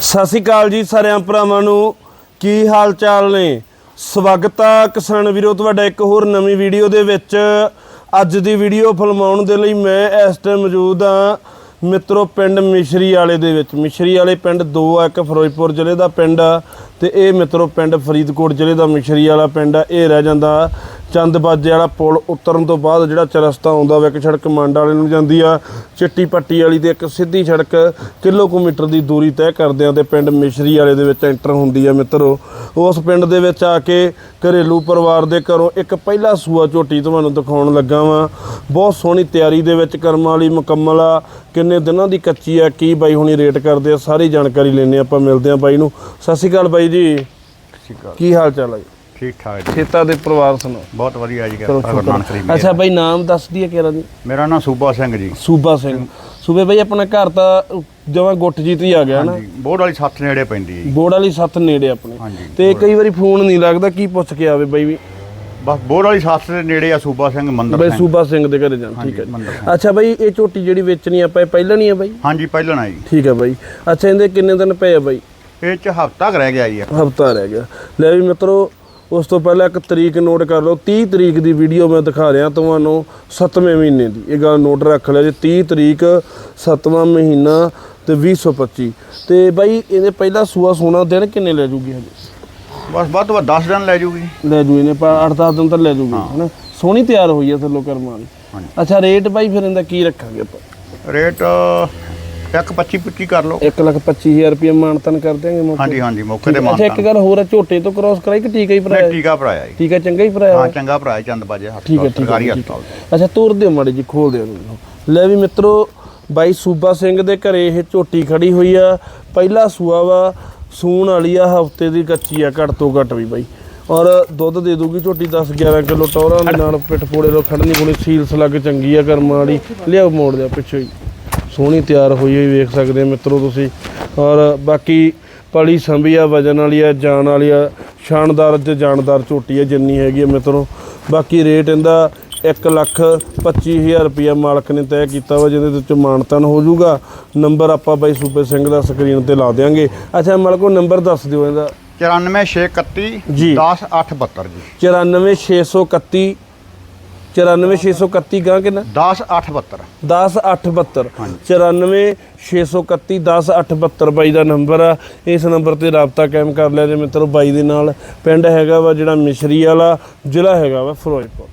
ਸਤਿ ਸ਼੍ਰੀ ਅਕਾਲ ਜੀ ਸਾਰਿਆਂ ਭਰਾਵਾਂ ਨੂੰ। ਕੀ ਹਾਲ ਚਾਲ ਨੇ? ਸਵਾਗਤ ਆ ਕਿਸਾਨ ਵੀਰੋ, ਤੁਹਾਡਾ ਇੱਕ ਹੋਰ ਨਵੀਂ ਵੀਡੀਓ ਦੇ ਵਿੱਚ। ਅੱਜ ਦੀ ਵੀਡੀਓ ਫਿਲਮਾਉਣ ਦੇ ਲਈ ਮੈਂ ਇਸ ਟਾਈਮ ਮੌਜੂਦ ਆ ਮਿੱਤਰੋ, ਪਿੰਡ ਮਿਸ਼ਰੀ ਵਾਲੇ ਦੇ ਵਿੱਚ। ਮਿਸ਼ਰੀ ਵਾਲੇ ਪਿੰਡ ਦੋ ਆ, ਇੱਕ ਫਿਰੋਜ਼ਪੁਰ ਜ਼ਿਲ੍ਹੇ ਦਾ ਪਿੰਡ ਆ ਤੇ ਇਹ ਮਿੱਤਰੋ, ਪਿੰਡ ਫਰੀਦਕੋਟ ਜ਼ਿਲ੍ਹੇ ਦਾ ਮਿਸ਼ਰੀ ਵਾਲਾ ਪਿੰਡ ਆ। ਇਹ ਰਹਿ ਜਾਂਦਾ ਚੰਦਬਾਜੇ ਵਾਲਾ ਪੁਲ ਉਤਰਨ ਤੋਂ ਬਾਅਦ ਜਿਹੜਾ ਚਰਸਤਾ ਆਉਂਦਾ ਵਾ ਇੱਕ ਸੜਕ ਮੰਡ ਵਾਲੇ ਨੂੰ ਜਾਂਦੀ ਆ। ਚਿੱਟੀ ਪੱਟੀ ਵਾਲੀ ਤੇ ਇੱਕ ਸਿੱਧੀ ਸੜਕ ਕਿਲੋਮੀਟਰ ਦੀ ਦੂਰੀ ਤੈਅ ਕਰਦੇ ਆ ਤੇ ਪਿੰਡ ਮਿਸ਼ਰੀ ਵਾਲੇ ਦੇ ਵਿੱਚ ਐਂਟਰ ਹੁੰਦੀ ਆ ਮਿੱਤਰੋ। ਉਸ ਪਿੰਡ ਦੇ ਵਿੱਚ ਆ ਕੇ ਘਰੇਲੂ ਪਰਿਵਾਰ ਦੇ ਘਰੋਂ ਇੱਕ ਪਹਿਲਾ ਸੂਆ ਝੋਟੀ ਤੁਹਾਨੂੰ ਦਿਖਾਉਣ ਲੱਗਾ ਵਾਂ। ਬਹੁਤ ਸੋਹਣੀ ਤਿਆਰੀ ਦੇ ਵਿੱਚ ਕਰਮਾਂ ਵਾਲੀ ਮੁਕੰਮਲ ਆ। ਕਿੰਨੇ ਦਿਨਾਂ ਦੀ ਕੱਚੀ ਆ ਕੀ ਬਾਈ ਹੁਣੀ ਰੇਟ ਕਰਦੇ ਆ ਸਾਰੀ ਜਾਣਕਾਰੀ ਲੈਣੇ ਆਪਾਂ ਮਿਲਦੇ ਆ ਬਾਈ ਨੂੰ। ਸਤਿ ਸ਼੍ਰੀ ਅਕਾਲ ਬਾਈ ਜੀ। ਕੀ ਹਾਲ ਚਾਲ ਹੈ ਜੀ? ਠੀਕ ਠਾਕ ਜੀ। ਖੇਤਾਂ ਦੇ ਪਰਿਵਾਰ ਸੁਣਾਓ। ਬਹੁਤ ਵਧੀਆ ਜੀ ਚਲੋ ਗੁਰੂ ਨਾਨਕ ਸ਼ੁਕਰ। ਦੇਵ ਅੱਛਾ ਬਾਈ ਨਾਮ ਦੱਸ ਦਈਏ ਕਿਹੜਾ ਜੀ? ਮੇਰਾ ਨਾਮ ਸੂਬਾ ਸਿੰਘ ਜੀ। ਸੂਬਾ ਸਿੰਘ। ਸੂਬੇ ਬਾਈ ਆਪਣਾ ਘਰ ਤਾਂ ਜਮਾਂ ਗੁੱਟ ਜੀ ਤੇ ਹੀ ਆ ਗਿਆ ਨਾ ਹਾਂਜੀ ਬੋਰਡ ਵਾਲੀ ਸੱਤ ਨੇੜੇ ਪੈਂਦੀ ਹੈ ਜੀ। ਬੋੜ ਵਾਲੀ ਸੱਤ ਨੇੜੇ ਆਪਣੇ। ਹਾਂਜੀ, ਤੇ ਕਈ ਵਾਰੀ ਫੋਨ ਨਹੀਂ ਲੱਗਦਾ ਕੀ ਪੁੱਛ ਕੇ ਆਵੇ ਬਾਈ ਵੀ? ਬਸ ਬੋਰਡ ਵਾਲੀ ਸੱਤ ਦੇ ਨੇੜੇ ਆ ਸੂਬਾ ਸਿੰਘ ਮੰਦਰ ਬਾਈ ਸਿੰਘ। ਸੂਬਾ ਸਿੰਘ ਦੇ ਘਰੇ ਜਾਣ ਠੀਕ ਹੈ ਮੰਦਰ ਜੀ। ਸਿੰਘ। ਅੱਛਾ ਬਾਈ ਇਹ ਝੋਟੀ ਜਿਹੜੀ ਵੇਚਣੀ ਆਪਾਂ ਇਹ ਪਹਿਲਾਂ ਨਹੀਂ ਆ ਬਾਈ? ਹਾਂਜੀ ਪਹਿਲਣਾ ਜੀ ਠੀਕ ਹੈ ਬਾਈ। ਅੱਛਾ ਇਹਦੇ ਕਿੰਨੇ ਦਿਨ ਪਏ ਆ ਬਾਈ? ਇਹ ਚ ਹਫਤਾ ਰਹਿ ਗਿਆ ਜੀ। ਹਫਤਾ ਰਹਿ ਗਿਆ। ਲੈ ਵੀ ਮਿੱਤਰੋ ਉਸ ਤੋਂ ਪਹਿਲਾਂ ਇੱਕ ਤਰੀਕ ਨੋਟ ਕਰ ਲਓ 30 ਤਰੀਕ ਦੀ ਵੀਡੀਓ ਮੈਂ ਦਿਖਾ ਰਿਹਾ ਤੁਹਾਨੂੰ 7ਵੇਂ ਮਹੀਨੇ ਦੀ। ਇਹ ਗੱਲ ਨੋਟ ਰੱਖ ਲਿਆ ਜੀ 30 ਤਰੀਕ 7ਵਾਂ ਮਹੀਨਾ ਤੇ 2025 ਤੇ ਬਾਈ ਇਹਦੇ ਪਹਿਲਾ ਸੂਆ ਸੋਨਾ ਦਿਨ ਕਿੰਨੇ ਲੈ ਜੂਗੀ ਹਜੇ? ਬਸ ਵੱਧ ਤੋਂ ਵੱਧ 10 ਦਿਨ ਲੈ ਜੂਗੀ। ਲੈ ਜੂ ਇਹਨੇ ਪਰ 8-10 ਦਿਨ ਤਾਂ ਲੈ ਜੂਗੀ ਹਨਾ? ਸੋਹਣੀ ਤਿਆਰ ਹੋਈ ਆ ਥੱਲੋਂ ਕਰਮਾਂ ਹਾਂਜੀ। ਅੱਛਾ ਰੇਟ ਬਾਈ ਫਿਰ ਇਹਦਾ ਕੀ ਰੱਖਾਂਗੇ ਆਪਾਂ? ਰੇਟ 125 25 ਕਰ ਲਓ। 125000 ਰੁਪਏ ਮਾਨਤਨ ਕਰ ਦਿਆਂਗੇ ਮੌਕੇ ਹਾਂਜੀ ਹਾਂਜੀ ਮੌਕੇ ਤੇ ਅੱਛਾ ਇੱਕ ਮਾਨਤਾ ਗੱਲ ਹੋਰ ਆ ਝੋਟੇ ਤੋਂ ਕ੍ਰਾਸ ਕਰਾਈ ਕਿ ਟੀਕਾ ਹੀ ਭਰਾਇਆ? ਟੀਕਾ ਭਰਾਇਆ ਜੀ। ਠੀਕ ਹੈ ਚੰਗਾ ਹੀ ਭਰਾਇਆ? ਹਾਂ ਚੰਗਾ ਭਰਾਇਆ ਚੰਦ ਬਾਜੇ ਠੀਕ ਹੈ ਹਸਪਤਾਲ ਠੀਕ ਹੈ ਸਰਕਾਰੀ ਠੀਕ ਹਸਪਤਾਲ ਹੈ। ਅੱਛਾ ਤੋਰ ਦਿਓ ਮਾੜੀ ਜੀ ਖੋਲ ਦਿਓ। ਇਹਨੂੰ। ਲੈ ਵੀ ਮਿੱਤਰੋ ਬਾਈ ਸੂਬਾ ਸਿੰਘ ਦੇ ਘਰੇ ਇਹ ਝੋਟੀ ਖੜੀ ਹੋਈ ਆ। ਪਹਿਲਾ ਸੂਆ ਵਾ ਸੂਣ ਵਾਲੀ ਆ ਹਫ਼ਤੇ ਦੀ ਕੱਚੀ ਆ ਘੱਟ ਤੋਂ ਘੱਟ ਵੀ ਬਾਈ। ਔਰ ਦੁੱਧ ਦੇ ਦੂਗੀ ਝੋਟੀ 10 11 ਕਿਲੋ ਟੌਰਾਂ ਦੇ ਨਾਲ ਪਿੱਠ ਪੋੜੇ ਲੋ ਖੜਨੀ ਕੋਲੇ ਸੀਲਸ ਲੱਗ ਚੰਗੀ ਆ ਕਰਮਾਂ ਵਾਲੀ। ਲਿਆਓ ਮੋੜ ਦਿਓ ਪਿੱਛੇ ਹੀ। ਸੋਹਣੀ ਤਿਆਰ ਹੋਈ ਹੋਈ ਵੇਖ ਸਕਦੇ ਮਿੱਤਰੋ ਤੁਸੀਂ। ਔਰ ਬਾਕੀ ਪਲੀ ਸੰਭੀ ਆ ਵਜਨ ਵਾਲੀ ਆ ਜਾਨ ਵਾਲੀ ਆ ਸ਼ਾਨਦਾਰ ਤੇ ਜਾਨਦਾਰ ਝੋਟੀ ਆ ਜਿੰਨੀ ਹੈਗੀ ਆ ਮਿੱਤਰੋ। ਬਾਕੀ ਰੇਟ ਇਹਦਾ 1 ਲੱਖ 25000 ਰੁਪਇਆ ਮਾਲਕ ਨੇ ਤੈਅ ਕੀਤਾ ਵਾ ਜਿਹਦੇ ਵਿੱਚ ਮਾਨਤਨ ਹੋ ਜਾਊਗਾ। ਨੰਬਰ ਆਪਾਂ ਬਾਈ ਸੂਬੇ ਸਿੰਘ ਦਾ ਸਕਰੀਨ ਤੇ ਲਾ ਦੇਾਂਗੇ ਅੱਛਾ ਮਾਲਕੋ ਨੰਬਰ ਦੱਸ ਦਿਓ ਇਹਦਾ। 94631 ਜੀ। 10872 ਜੀ। 94631 94631 ਗਾਂ ਕਿੰਨਾ? 10872 10872 94631 10872 ਬਾਈ ਦਾ ਨੰਬਰ ਆ। ਇਸ ਨੰਬਰ ਤੇ ਰਾਬਤਾ ਕਾਇਮ ਕਰ ਲਿਆ ਜੇ ਮਿੱਤਰੋ ਬਾਈ ਦੇ ਨਾਲ ਪਿੰਡ ਹੈਗਾ ਵਾ ਜਿਹੜਾ ਮਿਸ਼ਰੀ ਵਾਲਾ ਜ਼ਿਲ੍ਹਾ ਹੈਗਾ ਵਾ ਫਿਰੋਜ਼ਪੁਰ।